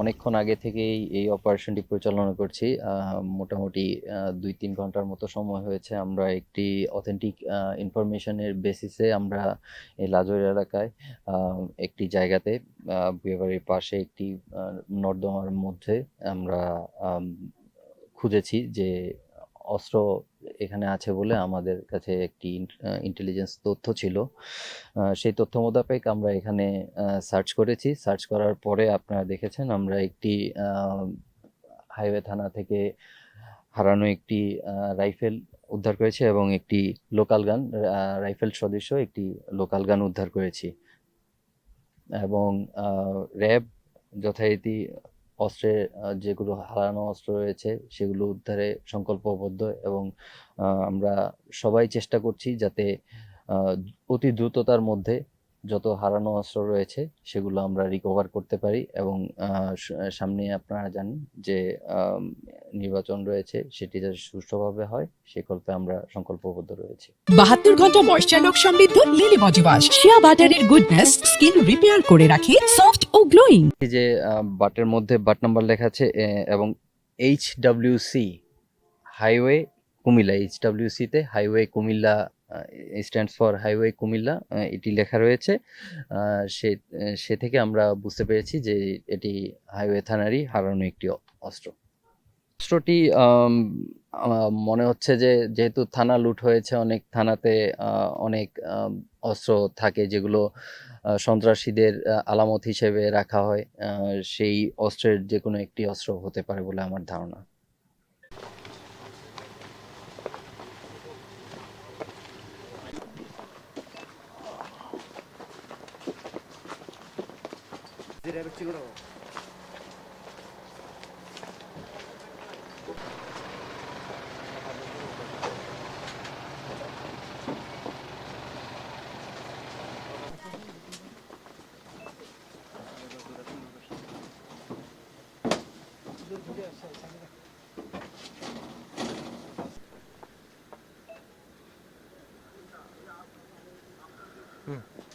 অনেকক্ষণ আগে থেকেই এই অপারেশনটি পরিচালনা করছি। মোটামুটি দুই তিন ঘণ্টার মতো সময় হয়েছে আমরা একটি অথেন্টিক ইনফরমেশনের বেসিসে আমরা এই লাজোর এলাকায় একটি জায়গাতে বিয়েবাড়ির পাশে একটি নর্দমার মধ্যে আমরা খুঁজেছি যে অস্ত্র এখানে আছে বলে আমাদের কাছে একটি ইন্টেলিজেন্স তথ্য ছিল। সেই তথ্য মোতাবেক আমরা এখানে সার্চ করেছি। সার্চ করার পরে আপনারা দেখেছেন আমরা একটি হাইওয়ে থানা থেকে হারানো একটি রাইফেল উদ্ধার করেছি এবং একটি লোকাল গান রাইফেল সদৃশ একটি লোকাল গান উদ্ধার করেছি। এবং র্যাব যথারীতি অস্ত্রের যেগুলো হারানো অস্ত্র রয়েছে, সেগুলো উদ্ধারে সংকল্পবদ্ধ এবং আমরা সবাই চেষ্টা করছি যাতে অতি দ্রুততার মধ্যে যত হারানো অস্ত্র রয়েছে সেগুলো আমরা রিকভার করতে পারি এবং সামনে আপনারা জানেন যে নির্বাচন রয়েছে সেটি যাতে সুষ্ঠুভাবে হয় সে কল্পে আমরা সংকল্পবদ্ধ রয়েছি। বাহাত্তর ঘণ্টা ময়শ্চার লোক সমৃদ্ধ লিলি ওয়াশ শিয়া বাটারের গুডনেস স্কিন রিপেয়ার করে রাখে সফট ও গ্লোয়িং যে বাটের মধ্যে বাট নাম্বার লেখা আছে এবং H W C highway Comilla H ডাব্লিউসিতে highway Comilla stands for highway Comilla এটি লেখা রয়েছে। সে সে থেকে আমরা বুঝতে পেরেছি যে এটি হাইওয়ে থানারই হারানো একটি অস্ত্র। অস্ত্রটি মনে হচ্ছে যে যেহেতু থানা লুট হয়েছে, অনেক থানাতে অনেক অস্ত্র থাকে যেগুলো সন্ত্রাসীদের আলামত হিসেবে রাখা হয়। সেই অস্ত্রের যে কোনো একটি অস্ত্র হতে পারে বলে আমার ধারণা। Direkt çıkıyor. Hmm.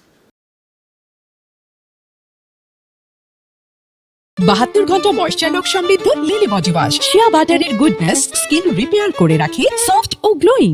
বাহাত্তর ঘণ্টা ময়শ্চার লোক সমৃদ্ধ লিলি বডি ওয়াশ শিয়া বাটারের গুডনেস স্কিন রিপেয়ার করে রাখে সফট ও গ্লোয়িং